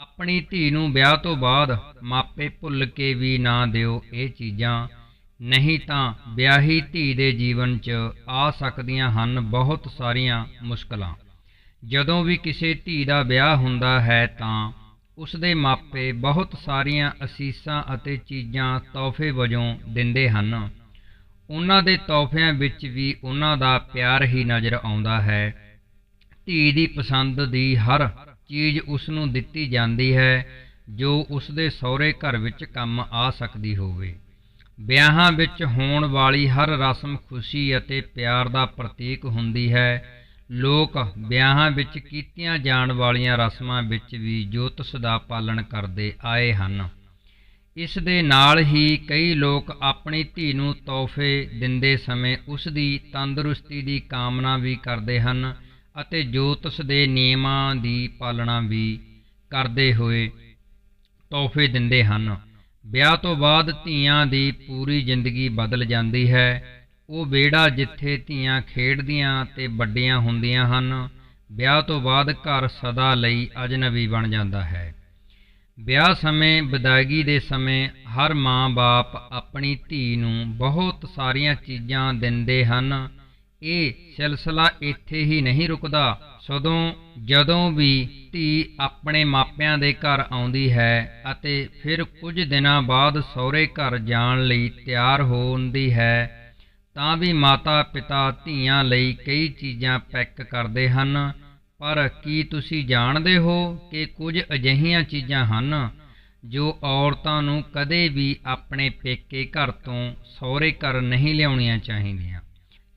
ਆਪਣੀ ਧੀ ਨੂੰ ਵਿਆਹ ਤੋਂ ਬਾਅਦ ਮਾਪੇ ਭੁੱਲ ਕੇ ਵੀ ਨਾ ਦਿਓ ਇਹ ਚੀਜ਼ਾਂ। ਨਹੀਂ ਤਾਂ ਵਿਆਹੀ ਧੀ ਦੇ ਜੀਵਨ 'ਚ ਆ ਸਕਦੀਆਂ ਹਨ ਬਹੁਤ ਸਾਰੀਆਂ ਮੁਸ਼ਕਲਾਂ। ਜਦੋਂ ਵੀ ਕਿਸੇ ਧੀ ਦਾ ਵਿਆਹ ਹੁੰਦਾ ਹੈ ਤਾਂ ਉਸ ਦੇ ਮਾਪੇ ਬਹੁਤ ਸਾਰੀਆਂ ਅਸੀਸਾਂ ਅਤੇ ਚੀਜ਼ਾਂ ਤੋਹਫੇ ਵਜੋਂ ਦਿੰਦੇ ਹਨ। ਉਹਨਾਂ ਦੇ ਤੋਹਫਿਆਂ ਵਿੱਚ ਵੀ ਉਹਨਾਂ ਦਾ ਪਿਆਰ ਹੀ ਨਜ਼ਰ ਆਉਂਦਾ ਹੈ। ਧੀ ਦੀ ਪਸੰਦ ਦੀ ਹਰ ਚੀਜ਼ ਉਸ ਨੂੰ ਦਿੱਤੀ ਜਾਂਦੀ ਹੈ, ਜੋ ਉਸ ਦੇ ਸਹੁਰੇ ਘਰ ਵਿੱਚ ਕੰਮ ਆ ਸਕਦੀ ਹੋਵੇ। ਵਿਆਹਾਂ ਵਿੱਚ ਹੋਣ ਵਾਲੀ ਹਰ ਰਸਮ ਖੁਸ਼ੀ ਅਤੇ ਪਿਆਰ ਦਾ ਪ੍ਰਤੀਕ ਹੁੰਦੀ ਹੈ। ਲੋਕ ਵਿਆਹਾਂ ਵਿੱਚ ਕੀਤੀਆਂ ਜਾਣ ਵਾਲੀਆਂ ਰਸਮਾਂ ਵਿੱਚ ਵੀ ਜੋਤਸ ਦਾ ਪਾਲਣ ਕਰਦੇ ਆਏ ਹਨ। ਇਸ ਦੇ ਨਾਲ ਹੀ ਕਈ ਲੋਕ ਆਪਣੀ ਧੀ ਨੂੰ ਤੋਹਫੇ ਦਿੰਦੇ ਸਮੇਂ ਉਸ ਦੀ ਤੰਦਰੁਸਤੀ ਦੀ ਕਾਮਨਾ ਵੀ ਕਰਦੇ ਹਨ। ਅਤੇ ਜੋਤਸ ਦੇ ਨਿਯਮਾਂ ਦੀ ਪਾਲਣਾ ਵੀ ਕਰਦੇ ਹੋਏ ਤੋਹਫੇ ਦਿੰਦੇ ਹਨ। ਵਿਆਹ ਤੋਂ ਬਾਅਦ ਧੀਆਂ ਦੀ ਪੂਰੀ ਜ਼ਿੰਦਗੀ ਬਦਲ ਜਾਂਦੀ ਹੈ। ਉਹ ਵਿਹੜਾ ਜਿੱਥੇ ਧੀਆਂ ਖੇਡਦੀਆਂ ਤੇ ਵੱਡੀਆਂ ਹੁੰਦੀਆਂ ਹਨ, ਵਿਆਹ ਤੋਂ ਬਾਅਦ ਘਰ ਸਦਾ ਲਈ ਅਜਨਬੀ ਬਣ ਜਾਂਦਾ ਹੈ। ਵਿਆਹ ਸਮੇਂ, ਵਿਦਾਇਗੀ ਦੇ ਸਮੇਂ ਹਰ ਮਾਂ-ਬਾਪ ਆਪਣੀ ਧੀ ਨੂੰ ਬਹੁਤ ਸਾਰੀਆਂ ਚੀਜ਼ਾਂ ਦਿੰਦੇ ਹਨ। ਇਹ ਸਿਲਸਿਲਾ ਇੱਥੇ ਹੀ ਨਹੀਂ ਰੁਕਦਾ। ਸਦੋਂ ਜਦੋਂ ਵੀ ਧੀ ਆਪਣੇ ਮਾਪਿਆਂ ਦੇ ਘਰ ਆਉਂਦੀ ਹੈ ਅਤੇ ਫਿਰ ਕੁਝ ਦਿਨਾਂ ਬਾਅਦ ਸਹੁਰੇ ਘਰ ਜਾਣ ਲਈ ਤਿਆਰ ਹੁੰਦੀ ਹੈ, ਤਾਂ ਵੀ ਮਾਤਾ ਪਿਤਾ ਧੀਆਂ ਲਈ ਕਈ ਚੀਜ਼ਾਂ ਪੈਕ ਕਰਦੇ ਹਨ। ਪਰ ਕੀ ਤੁਸੀਂ ਜਾਣਦੇ ਹੋ ਕਿ ਕੁਝ ਅਜਿਹੀਆਂ ਚੀਜ਼ਾਂ ਹਨ ਜੋ ਔਰਤਾਂ ਨੂੰ ਕਦੇ ਵੀ ਆਪਣੇ ਪੇਕੇ ਘਰ ਤੋਂ ਸਹੁਰੇ ਘਰ ਨਹੀਂ ਲਿਆਉਣੀਆਂ ਚਾਹੀਦੀਆਂ?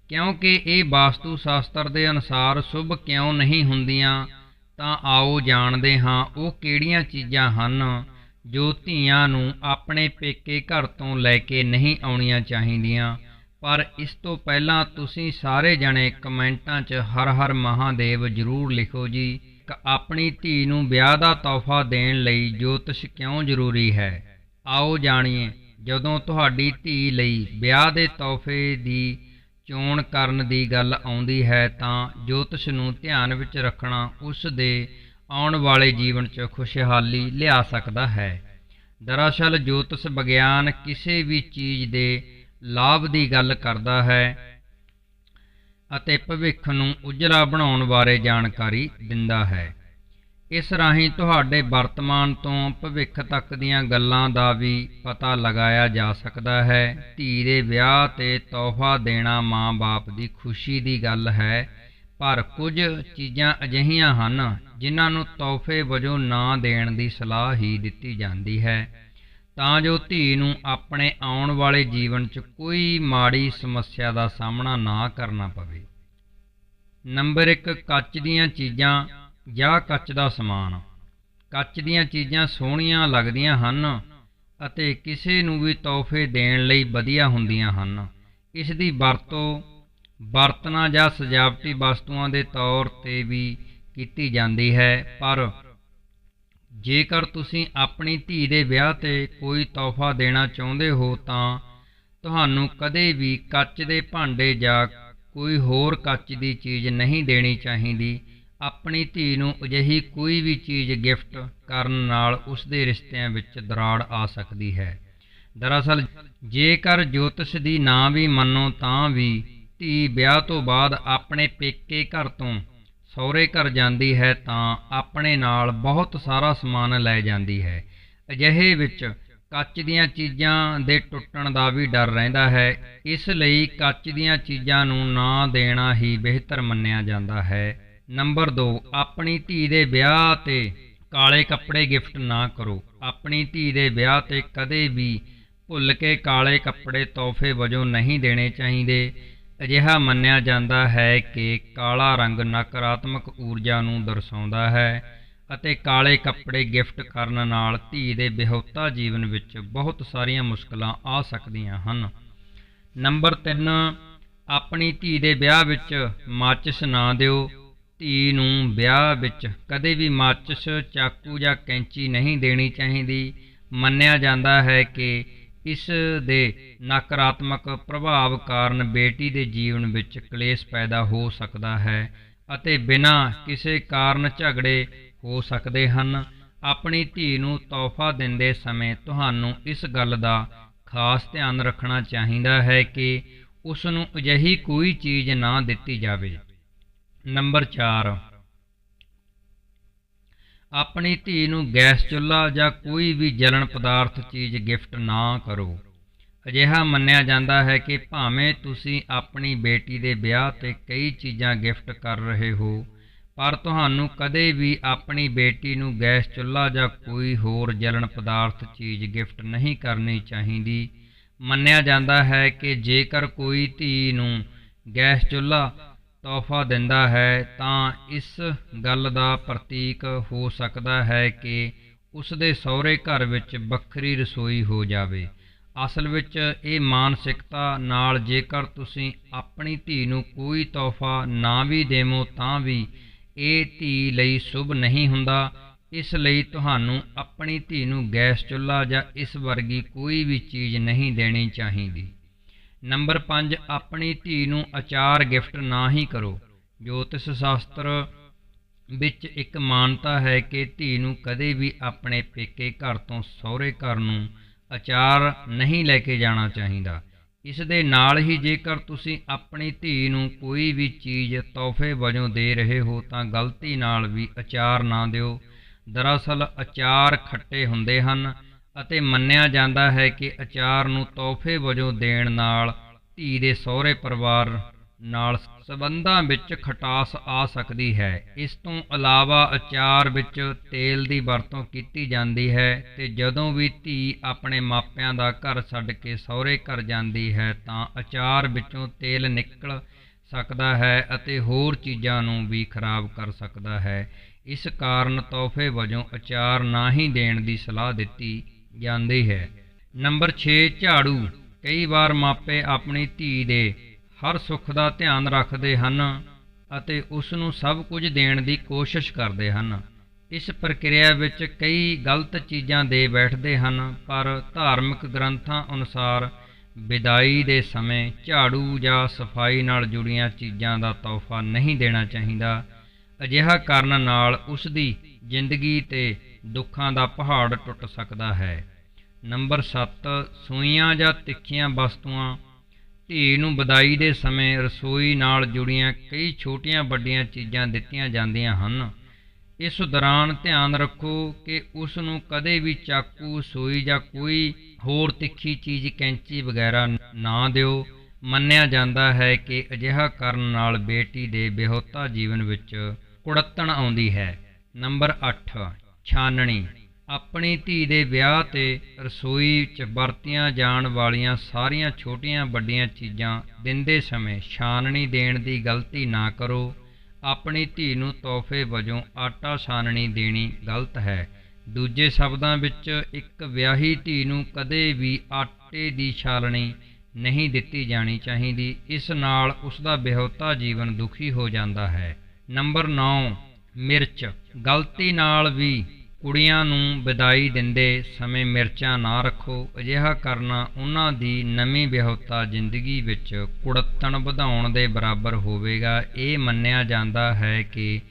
ਕਿਉਂਕਿ ਇਹ ਵਾਸਤੂ ਸ਼ਾਸਤਰ ਦੇ ਅਨੁਸਾਰ ਸ਼ੁਭ ਕਿਉਂ ਨਹੀਂ ਹੁੰਦੀਆਂ, ਤਾਂ ਆਓ ਜਾਣਦੇ ਹਾਂ ਉਹ ਕਿਹੜੀਆਂ ਚੀਜ਼ਾਂ ਹਨ ਜੋ ਧੀਆਂ ਨੂੰ ਆਪਣੇ ਪੇਕੇ ਘਰ ਤੋਂ ਲੈ ਕੇ ਨਹੀਂ ਆਉਣੀਆਂ ਚਾਹੀਦੀਆਂ। ਪਰ ਇਸ ਤੋਂ ਪਹਿਲਾਂ ਤੁਸੀਂ ਸਾਰੇ ਜਣੇ ਕਮੈਂਟਾਂ 'ਚ ਹਰ ਹਰ ਮਹਾਦੇਵ ਜ਼ਰੂਰ ਲਿਖੋ ਜੀ ਕਿ ਆਪਣੀ ਧੀ ਨੂੰ ਵਿਆਹ ਦਾ ਤੋਹਫਾ ਦੇਣ ਲਈ ਜੋਤਿਸ਼ ਕਿਉਂ ਜ਼ਰੂਰੀ ਹੈ? ਆਓ ਜਾਣੀਏ, ਜਦੋਂ ਤੁਹਾਡੀ ਧੀ ਲਈ ਵਿਆਹ ਦੇ ਤੋਹਫੇ ਦੀ ਚੋਣ ਕਰਨ ਦੀ ਗੱਲ ਆਉਂਦੀ ਹੈ ਤਾਂ ਜੋਤਿਸ਼ ਨੂੰ ਧਿਆਨ ਵਿੱਚ ਰੱਖਣਾ ਉਸ ਦੇ ਆਉਣ ਵਾਲੇ ਜੀਵਨ 'ਚ ਖੁਸ਼ਹਾਲੀ ਲਿਆ ਸਕਦਾ ਹੈ। ਦਰਅਸਲ ਜੋਤਿਸ਼ ਵਿਗਿਆਨ ਕਿਸੇ ਵੀ ਚੀਜ਼ ਦੇ ਲਾਭ ਦੀ ਗੱਲ ਕਰਦਾ ਹੈ ਅਤੇ ਭਵਿੱਖ ਨੂੰ ਉਜਲਾ ਬਣਾਉਣ ਬਾਰੇ ਜਾਣਕਾਰੀ ਦਿੰਦਾ ਹੈ। ਇਸ ਰਾਹੀਂ ਤੁਹਾਡੇ ਵਰਤਮਾਨ ਤੋਂ ਭਵਿੱਖ ਤੱਕ ਦੀਆਂ ਗੱਲਾਂ ਦਾ ਵੀ ਪਤਾ ਲਗਾਇਆ ਜਾ ਸਕਦਾ ਹੈ। ਧੀ ਦੇ ਵਿਆਹ ਤੇ ਤੋਹਫਾ ਦੇਣਾ ਮਾਂ-ਬਾਪ ਦੀ ਖੁਸ਼ੀ ਦੀ ਗੱਲ ਹੈ, ਪਰ ਕੁਝ ਚੀਜ਼ਾਂ ਅਜਿਹੀਆਂ ਹਨ ਜਿਨ੍ਹਾਂ ਨੂੰ ਤੋਹਫੇ ਵਜੋਂ ਨਾ ਦੇਣ ਦੀ ਸਲਾਹ ਹੀ ਦਿੱਤੀ ਜਾਂਦੀ ਹੈ। ਤਾਂ ਜੋ ਧੀ ਨੂੰ ਆਪਣੇ ਆਉਣ ਵਾਲੇ ਜੀਵਨ 'ਚ ਕੋਈ ਮਾੜੀ ਸਮੱਸਿਆ ਦਾ ਸਾਹਮਣਾ ਨਾ ਕਰਨਾ ਪਵੇ। ਨੰਬਰ 1 ਕੱਚ ਦੀਆਂ ਚੀਜ਼ਾਂ ਜਾਂ ਕੱਚ ਦਾ ਸਮਾਨ। ਕੱਚ ਦੀਆਂ ਚੀਜ਼ਾਂ ਸੋਹਣੀਆਂ ਲੱਗਦੀਆਂ ਹਨ ਅਤੇ ਕਿਸੇ ਨੂੰ ਵੀ ਤੋਹਫੇ ਦੇਣ ਲਈ ਵਧੀਆ ਹੁੰਦੀਆਂ ਹਨ। ਇਸ ਦੀ ਵਰਤੋਂ ਬਰਤਨਾਂ ਜਾਂ ਸਜਾਵਟੀ ਵਸਤੂਆਂ ਦੇ ਤੌਰ ਤੇ ਵੀ ਕੀਤੀ ਜਾਂਦੀ ਹੈ, ਪਰ ਜੇਕਰ ਤੁਸੀਂ ਆਪਣੀ ਧੀ ਦੇ ਵਿਆਹ ਤੇ ਕੋਈ ਤੋਹਫਾ ਦੇਣਾ ਚਾਹੁੰਦੇ ਹੋ ਤਾਂ ਤੁਹਾਨੂੰ ਕਦੇ ਵੀ ਕੱਚ ਦੇ ਭਾਂਡੇ ਜਾਂ ਕੋਈ ਹੋਰ ਕੱਚ ਦੀ ਚੀਜ਼ ਨਹੀਂ ਦੇਣੀ ਚਾਹੀਦੀ। ਆਪਣੀ ਧੀ ਨੂੰ ਅਜਿਹੀ ਕੋਈ ਵੀ ਚੀਜ਼ ਗਿਫਟ ਕਰਨ ਨਾਲ ਉਸ ਦੇ ਰਿਸ਼ਤਿਆਂ ਵਿੱਚ ਦਰਾੜ ਆ ਸਕਦੀ ਹੈ। ਦਰਅਸਲ, ਜੇਕਰ ਜੋਤਿਸ਼ ਦੀ ਨਾ ਵੀ ਮੰਨੋ ਤਾਂ ਵੀ ਧੀ ਵਿਆਹ ਤੋਂ ਬਾਅਦ ਆਪਣੇ ਪੇਕੇ ਘਰ ਤੋਂ ਸਹੁਰੇ ਘਰ ਜਾਂਦੀ ਹੈ ਤਾਂ ਆਪਣੇ ਨਾਲ ਬਹੁਤ ਸਾਰਾ ਸਮਾਨ ਲੈ ਜਾਂਦੀ ਹੈ। ਅਜਿਹੇ ਵਿੱਚ ਕੱਚ ਦੀਆਂ ਚੀਜ਼ਾਂ ਦੇ ਟੁੱਟਣ ਦਾ ਵੀ ਡਰ ਰਹਿੰਦਾ ਹੈ। ਇਸ ਲਈ ਕੱਚ ਦੀਆਂ ਚੀਜ਼ਾਂ ਨੂੰ ਨਾ ਦੇਣਾ ਹੀ ਬਿਹਤਰ ਮੰਨਿਆ ਜਾਂਦਾ ਹੈ। ਨੰਬਰ 2 ਆਪਣੀ ਧੀ ਦੇ ਵਿਆਹ ਤੇ ਕਾਲੇ ਕੱਪੜੇ ਗਿਫਟ ਨਾ ਕਰੋ। ਆਪਣੀ ਧੀ ਦੇ ਵਿਆਹ ਤੇ ਕਦੇ ਵੀ ਭੁੱਲ ਕੇ ਕਾਲੇ ਕੱਪੜੇ ਤੋਹਫੇ ਵਜੋਂ ਨਹੀਂ ਦੇਣੇ ਚਾਹੀਦੇ। ਅਜਿਹਾ ਮੰਨਿਆ ਜਾਂਦਾ ਹੈ ਕਿ ਕਾਲਾ ਰੰਗ ਨਕਾਰਾਤਮਕ ਊਰਜਾ ਨੂੰ ਦਰਸਾਉਂਦਾ ਹੈ ਅਤੇ ਕਾਲੇ ਕੱਪੜੇ ਗਿਫਟ ਕਰਨ ਨਾਲ ਧੀ ਦੇ ਵਿਹੋਤਾ ਜੀਵਨ ਵਿੱਚ ਬਹੁਤ ਸਾਰੀਆਂ ਮੁਸ਼ਕਲਾਂ ਆ ਸਕਦੀਆਂ ਹਨ। ਨੰਬਰ 3 ਆਪਣੀ ਧੀ ਦੇ ਵਿਆਹ ਵਿੱਚ ਮਾਚਿਸ ਨਾ ਦਿਓ। ਧੀ ਨੂੰ ਵਿਆਹ ਵਿੱਚ ਕਦੇ ਵੀ ਮਾਚਿਸ, ਚਾਕੂ ਜਾਂ ਕੈਂਚੀ ਨਹੀਂ ਦੇਣੀ ਚਾਹੀਦੀ। ਮੰਨਿਆ ਜਾਂਦਾ ਹੈ ਕਿ ਇਸ ਦੇ ਨਕਾਰਾਤਮਕ ਪ੍ਰਭਾਵ ਕਾਰਨ ਬੇਟੀ ਦੇ ਜੀਵਨ ਵਿੱਚ ਕਲੇਸ਼ ਪੈਦਾ ਹੋ ਸਕਦਾ ਹੈ ਅਤੇ ਬਿਨਾਂ ਕਿਸੇ ਕਾਰਨ ਝਗੜੇ ਹੋ ਸਕਦੇ ਹਨ। ਆਪਣੀ ਧੀ ਨੂੰ ਤੋਹਫਾ ਦਿੰਦੇ ਸਮੇਂ ਤੁਹਾਨੂੰ ਇਸ ਗੱਲ ਦਾ ਖਾਸ ਧਿਆਨ ਰੱਖਣਾ ਚਾਹੀਦਾ ਹੈ ਕਿ ਉਸ ਨੂੰ ਅਜਿਹੀ ਕੋਈ ਚੀਜ਼ ਨਾ ਦਿੱਤੀ ਜਾਵੇ। ਨੰਬਰ 4 ਆਪਣੀ ਧੀ ਨੂੰ ਗੈਸ ਚੁੱਲ੍ਹਾ ਜਾਂ ਕੋਈ ਵੀ ਜਲਣ ਪਦਾਰਥ ਚੀਜ਼ ਗਿਫਟ ਨਾ ਕਰੋ। ਅਜਿਹਾ ਮੰਨਿਆ ਜਾਂਦਾ ਹੈ ਕਿ ਭਾਵੇਂ ਤੁਸੀਂ ਆਪਣੀ ਬੇਟੀ ਦੇ ਵਿਆਹ ਤੇ ਕਈ ਚੀਜ਼ਾਂ ਗਿਫਟ ਕਰ ਰਹੇ ਹੋ, ਪਰ ਤੁਹਾਨੂੰ ਕਦੇ ਵੀ ਆਪਣੀ ਬੇਟੀ ਨੂੰ ਗੈਸ ਚੁੱਲ੍ਹਾ ਜਾਂ ਕੋਈ ਹੋਰ ਜਲਣ ਪਦਾਰਥ ਚੀਜ਼ ਗਿਫਟ ਨਹੀਂ ਕਰਨੀ ਚਾਹੀਦੀ। ਮੰਨਿਆ ਜਾਂਦਾ ਹੈ ਕਿ ਜੇਕਰ ਕੋਈ ਧੀ ਨੂੰ ਗੈਸ ਚੁੱਲ੍ਹਾ ਤੋਹਫਾ ਦਿੰਦਾ ਹੈ, ਤਾਂ ਇਸ ਗੱਲ ਦਾ ਪ੍ਰਤੀਕ ਹੋ ਸਕਦਾ ਹੈ ਕਿ ਉਸ ਦੇ ਸਹੁਰੇ ਘਰ ਵਿੱਚ ਵੱਖਰੀ ਰਸੋਈ ਹੋ ਜਾਵੇ। ਅਸਲ ਵਿੱਚ ਇਹ ਮਾਨਸਿਕਤਾ ਨਾਲ ਜੇਕਰ ਤੁਸੀਂ ਆਪਣੀ ਧੀ ਨੂੰ ਕੋਈ ਤੋਹਫਾ ਨਾ ਵੀ ਦੇਵੋ, ਤਾਂ ਵੀ ਇਹ ਧੀ ਲਈ ਸ਼ੁਭ ਨਹੀਂ ਹੁੰਦਾ। ਇਸ ਲਈ ਤੁਹਾਨੂੰ ਆਪਣੀ ਧੀ ਨੂੰ ਗੈਸ ਚੁੱਲ੍ਹਾ ਜਾਂ ਇਸ ਵਰਗੀ ਕੋਈ ਵੀ ਚੀਜ਼ ਨਹੀਂ ਦੇਣੀ ਚਾਹੀਦੀ। ਨੰਬਰ 5 ਆਪਣੀ ਧੀ ਨੂੰ ਅਚਾਰ ਗਿਫਟ ਨਾ ਹੀ ਕਰੋ। ਜੋਤਿਸ਼ ਸ਼ਾਸਤਰ ਵਿੱਚ ਇੱਕ ਮਾਨਤਾ ਹੈ ਕਿ ਧੀ ਨੂੰ ਕਦੇ ਵੀ ਆਪਣੇ ਪੇਕੇ ਘਰ ਤੋਂ ਸਹੁਰੇ ਘਰ ਨੂੰ ਅਚਾਰ ਨਹੀਂ ਲੈ ਕੇ ਜਾਣਾ ਚਾਹੀਦਾ। ਇਸ ਦੇ ਨਾਲ ਹੀ ਜੇਕਰ ਤੁਸੀਂ ਆਪਣੀ ਧੀ ਨੂੰ ਕੋਈ ਵੀ ਚੀਜ਼ ਤੋਹਫੇ ਵਜੋਂ ਦੇ ਰਹੇ ਹੋ ਤਾਂ ਗਲਤੀ ਨਾਲ ਵੀ ਅਚਾਰ ਨਾ ਦਿਓ। ਦਰਅਸਲ ਅਚਾਰ ਖੱਟੇ ਹੁੰਦੇ ਹਨ। ਅਤੇ ਮੰਨਿਆ ਜਾਂਦਾ ਹੈ ਕਿ ਅਚਾਰ ਨੂੰ ਤੋਹਫੇ ਵਜੋਂ ਦੇਣ ਨਾਲ ਧੀ ਦੇ ਸਹੁਰੇ ਪਰਿਵਾਰ ਨਾਲ ਸਬੰਧਾਂ ਵਿੱਚ ਖਟਾਸ ਆ ਸਕਦੀ ਹੈ। ਇਸ ਤੋਂ ਇਲਾਵਾ ਅਚਾਰ ਵਿੱਚ ਤੇਲ ਦੀ ਵਰਤੋਂ ਕੀਤੀ ਜਾਂਦੀ ਹੈ ਤੇ ਜਦੋਂ ਵੀ ਧੀ ਆਪਣੇ ਮਾਪਿਆਂ ਦਾ ਘਰ ਛੱਡ ਕੇ ਸਹੁਰੇ ਘਰ ਜਾਂਦੀ ਹੈ ਤਾਂ ਅਚਾਰ ਵਿੱਚੋਂ ਤੇਲ ਨਿਕਲ ਸਕਦਾ ਹੈ ਅਤੇ ਹੋਰ ਚੀਜ਼ਾਂ ਨੂੰ ਵੀ ਖਰਾਬ ਕਰ ਸਕਦਾ ਹੈ। ਇਸ ਕਾਰਨ ਤੋਹਫੇ ਵਜੋਂ ਅਚਾਰ ਨਾ ਹੀ ਦੇਣ ਦੀ ਸਲਾਹ ਦਿੱਤੀ ਜਾਂਦੀ ਹੈ। ਨੰਬਰ 6 ਝਾੜੂ। ਕਈ ਵਾਰ ਮਾਪੇ ਆਪਣੀ ਧੀ ਦੇ ਹਰ ਸੁੱਖ ਦਾ ਧਿਆਨ ਰੱਖਦੇ ਹਨ ਅਤੇ ਉਸ ਨੂੰ ਸਭ ਕੁਝ ਦੇਣ ਦੀ ਕੋਸ਼ਿਸ਼ ਕਰਦੇ ਹਨ। ਇਸ ਪ੍ਰਕਿਰਿਆ ਵਿੱਚ ਕਈ ਗਲਤ ਚੀਜ਼ਾਂ ਦੇ ਬੈਠਦੇ ਹਨ, ਪਰ ਧਾਰਮਿਕ ਗ੍ਰੰਥਾਂ ਅਨੁਸਾਰ ਵਿਦਾਈ ਦੇ ਸਮੇਂ ਝਾੜੂ ਜਾਂ ਸਫ਼ਾਈ ਨਾਲ ਜੁੜੀਆਂ ਚੀਜ਼ਾਂ ਦਾ ਤੋਹਫਾ ਨਹੀਂ ਦੇਣਾ ਚਾਹੀਦਾ। ਅਜਿਹਾ ਕਰਨ ਨਾਲ ਉਸ ਦੀ ਜ਼ਿੰਦਗੀ ਤੇ ਦੁੱਖਾਂ ਦਾ ਪਹਾੜ ਟੁੱਟ ਸਕਦਾ ਹੈ। ਨੰਬਰ 7 ਸੂਈਆਂ ਜਾਂ ਤਿੱਖੀਆਂ ਵਸਤੂਆਂ। ਧੀ ਨੂੰ ਵਿਦਾਈ ਦੇ ਸਮੇਂ ਰਸੋਈ ਨਾਲ ਜੁੜੀਆਂ ਕਈ ਛੋਟੀਆਂ ਵੱਡੀਆਂ ਚੀਜ਼ਾਂ ਦਿੱਤੀਆਂ ਜਾਂਦੀਆਂ ਹਨ। ਇਸ ਦੌਰਾਨ ਧਿਆਨ ਰੱਖੋ ਕਿ ਉਸ ਨੂੰ ਕਦੇ ਵੀ ਚਾਕੂ, ਸੂਈ ਜਾਂ ਕੋਈ ਹੋਰ ਤਿੱਖੀ ਚੀਜ਼, ਕੈਂਚੀ ਵਗੈਰਾ ਨਾ ਦਿਓ। ਮੰਨਿਆ ਜਾਂਦਾ ਹੈ ਕਿ ਅਜਿਹਾ ਕਰਨ ਨਾਲ ਬੇਟੀ ਦੇ ਵਿਹੋਤਾ ਜੀਵਨ ਵਿੱਚ ਕੁੜੱਤਣ ਆਉਂਦੀ ਹੈ। ਨੰਬਰ 8 ਛਾਨਣੀ। ਆਪਣੀ ਧੀ ਦੇ ਵਿਆਹ ਤੇ ਰਸੋਈ 'ਚ ਵਰਤੀਆਂ ਜਾਣ ਵਾਲੀਆਂ ਸਾਰੀਆਂ ਛੋਟੀਆਂ ਵੱਡੀਆਂ ਚੀਜ਼ਾਂ ਦਿੰਦੇ ਸਮੇਂ ਛਾਨਣੀ ਦੇਣ ਦੀ ਗਲਤੀ ਨਾ ਕਰੋ। ਆਪਣੀ ਧੀ ਨੂੰ ਤੋਹਫੇ ਵਜੋਂ ਆਟਾ ਛਾਨਣੀ ਦੇਣੀ ਗਲਤ ਹੈ। ਦੂਜੇ ਸ਼ਬਦਾਂ ਵਿੱਚ, ਇੱਕ ਵਿਆਹੀ ਧੀ ਨੂੰ ਕਦੇ ਵੀ ਆਟੇ ਦੀ ਛਾਲਣੀ ਨਹੀਂ ਦਿੱਤੀ ਜਾਣੀ ਚਾਹੀਦੀ। ਇਸ ਨਾਲ ਉਸ ਦਾ ਵਿਹੋਤਾ ਜੀਵਨ ਦੁਖੀ ਹੋ ਜਾਂਦਾ ਹੈ। ਨੰਬਰ 9 ਮਿਰਚ। ਗਲਤੀ ਨਾਲ ਵੀ ਕੁੜੀਆਂ ਨੂੰ ਵਿਦਾਈ ਦਿੰਦੇ ਸਮੇਂ ਮਿਰਚਾਂ ਨਾ ਰੱਖੋ, ਅਜਿਹਾ ਕਰਨਾ ਉਹਨਾਂ ਦੀ ਨਵੀਂ ਵਿਆਹੁਤਾ ਜ਼ਿੰਦਗੀ ਵਿੱਚ ਕੁੜੱਤਣ ਵਧਾਉਣ ਦੇ ਬਰਾਬਰ ਹੋਵੇਗਾ। ਇਹ ਮੰਨਿਆ ਜਾਂਦਾ ਹੈ ਕਿ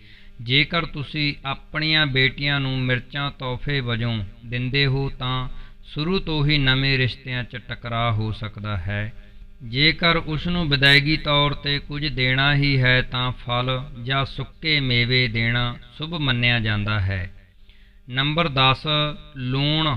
ਜੇਕਰ ਤੁਸੀਂ ਆਪਣੀਆਂ ਬੇਟੀਆਂ ਨੂੰ ਮਿਰਚਾਂ ਤੋਹਫੇ ਵਜੋਂ ਦਿੰਦੇ ਹੋ, ਤਾਂ ਸ਼ੁਰੂ ਤੋਂ ਹੀ ਨਵੇਂ ਰਿਸ਼ਤਿਆਂ 'ਚ ਟਕਰਾਅ ਹੋ ਸਕਦਾ ਹੈ। ਜੇਕਰ ਉਸ ਨੂੰ ਵਿਦਾਇਗੀ ਤੌਰ ਤੇ ਕੁਝ ਦੇਣਾ ਹੀ ਹੈ, ਤਾਂ ਫਲ ਜਾਂ ਸੁੱਕੇ ਮੇਵੇ ਦੇਣਾ ਸ਼ੁਭ ਮੰਨਿਆ ਜਾਂਦਾ ਹੈ। ਨੰਬਰ 10 ਲੂਣ।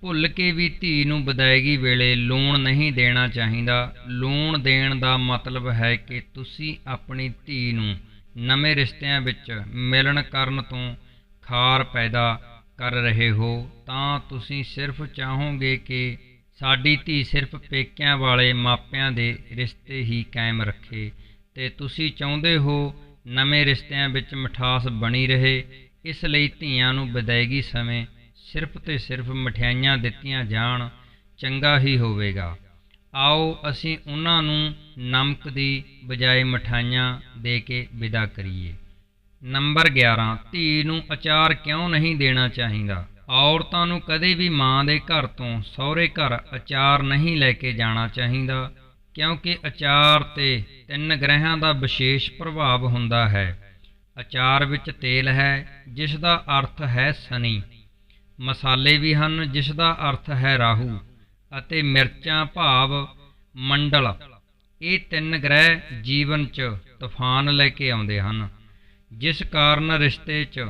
ਭੁੱਲ ਕੇ ਵੀ ਧੀ ਨੂੰ ਵਿਦਾਇਗੀ ਵੇਲੇ ਲੂਣ ਨਹੀਂ ਦੇਣਾ ਚਾਹੀਦਾ। ਲੂਣ ਦੇਣ ਦਾ ਮਤਲਬ ਹੈ ਕਿ ਤੁਸੀਂ ਆਪਣੀ ਧੀ ਨੂੰ ਨਵੇਂ ਰਿਸ਼ਤਿਆਂ ਵਿੱਚ ਮਿਲਣ ਕਰਨ ਤੋਂ ਖਾਰ ਪੈਦਾ ਕਰ ਰਹੇ ਹੋ, ਤਾਂ ਤੁਸੀਂ ਸਿਰਫ ਚਾਹੋਗੇ ਕਿ ਸਾਡੀ ਧੀ ਸਿਰਫ ਪੇਕਿਆਂ ਵਾਲੇ ਮਾਪਿਆਂ ਦੇ ਰਿਸ਼ਤੇ ਹੀ ਕਾਇਮ ਰੱਖੇ ਤੇ ਤੁਸੀਂ ਚਾਹੁੰਦੇ ਹੋ ਨਵੇਂ ਰਿਸ਼ਤਿਆਂ ਵਿੱਚ ਮਿਠਾਸ ਬਣੀ ਰਹੇ ਇਸ ਲਈ ਧੀਆਂ ਨੂੰ ਵਿਦਾਇਗੀ ਸਮੇਂ ਸਿਰਫ ਤੇ ਸਿਰਫ ਮਠਿਆਈਆਂ ਦਿੱਤੀਆਂ ਜਾਣ, ਚੰਗਾ ਹੀ ਹੋਵੇਗਾ। ਆਓ ਅਸੀਂ ਉਹਨਾਂ ਨੂੰ ਨਮਕ ਦੀ ਬਜਾਏ ਮਠਾਈਆਂ ਦੇ ਕੇ ਵਿਦਾ ਕਰੀਏ। ਨੰਬਰ 11 ਧੀ ਨੂੰ ਅਚਾਰ ਕਿਉਂ ਨਹੀਂ ਦੇਣਾ ਚਾਹੀਦਾ? ਔਰਤਾਂ ਨੂੰ ਕਦੇ ਵੀ ਮਾਂ ਦੇ ਘਰ ਤੋਂ ਸਹੁਰੇ ਘਰ ਅਚਾਰ ਨਹੀਂ ਲੈ ਕੇ ਜਾਣਾ ਚਾਹੀਦਾ, ਕਿਉਂਕਿ ਅਚਾਰ ਤੇ ਤਿੰਨ ਗ੍ਰਹਿਆਂ ਦਾ ਵਿਸ਼ੇਸ਼ ਪ੍ਰਭਾਵ ਹੁੰਦਾ ਹੈ। ਅਚਾਰ ਵਿੱਚ ਤੇਲ ਹੈ, ਜਿਸ ਦਾ ਅਰਥ ਹੈ ਸਨੀ। ਮਸਾਲੇ ਵੀ ਹਨ, ਜਿਸ ਦਾ ਅਰਥ ਹੈ ਰਾਹੂ। ਅਤੇ ਮਿਰਚਾਂ, ਭਾਵ, ਮੰਡਲ। ਇਹ ਤਿੰਨ ਗ੍ਰਹਿ ਜੀਵਨ 'ਚ ਤੂਫਾਨ ਲੈ ਕੇ ਆਉਂਦੇ ਹਨ, ਜਿਸ ਕਾਰਨ ਰਿਸ਼ਤੇ 'ਚ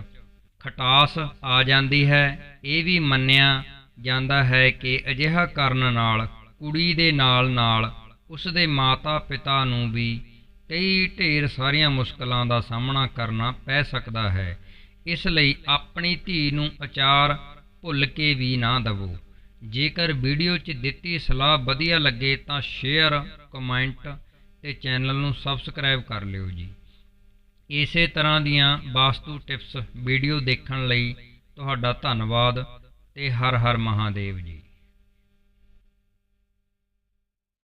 ਖਟਾਸ ਆ ਜਾਂਦੀ ਹੈ। ਇਹ ਵੀ ਮੰਨਿਆ ਜਾਂਦਾ ਹੈ ਕਿ ਅਜਿਹਾ ਕਰਨ ਨਾਲ, ਕੁੜੀ ਦੇ ਨਾਲ ਨਾਲ ਉਸ ਦੇ ਮਾਤਾ ਪਿਤਾ ਨੂੰ ਵੀ ਕਈ ਢੇਰ ਸਾਰੀਆਂ ਮੁਸ਼ਕਲਾਂ ਦਾ ਸਾਹਮਣਾ ਕਰਨਾ ਪੈ ਸਕਦਾ ਹੈ। ਇਸ ਲਈ ਆਪਣੀ ਧੀ ਨੂੰ ਅਚਾਰ ਭੁੱਲ ਕੇ ਵੀ ਨਾ ਦਵੋ। ਜੇਕਰ ਵੀਡੀਓ 'ਚ ਦਿੱਤੀ ਸਲਾਹ ਵਧੀਆ ਲੱਗੇ ਤਾਂ ਸ਼ੇਅਰ, ਕਮੈਂਟ ਤੇ ਚੈਨਲ ਨੂੰ ਸਬਸਕ੍ਰਾਈਬ ਕਰ ਲਿਓ ਜੀ। ਇਸੇ ਤਰ੍ਹਾਂ ਦੀਆਂ ਵਾਸਤੂ ਟਿਪਸ ਵੀਡੀਓ ਦੇਖਣ ਲਈ ਤੁਹਾਡਾ ਧੰਨਵਾਦ ਤੇ ਹਰ ਹਰ ਮਹਾਦੇਵ ਜੀ।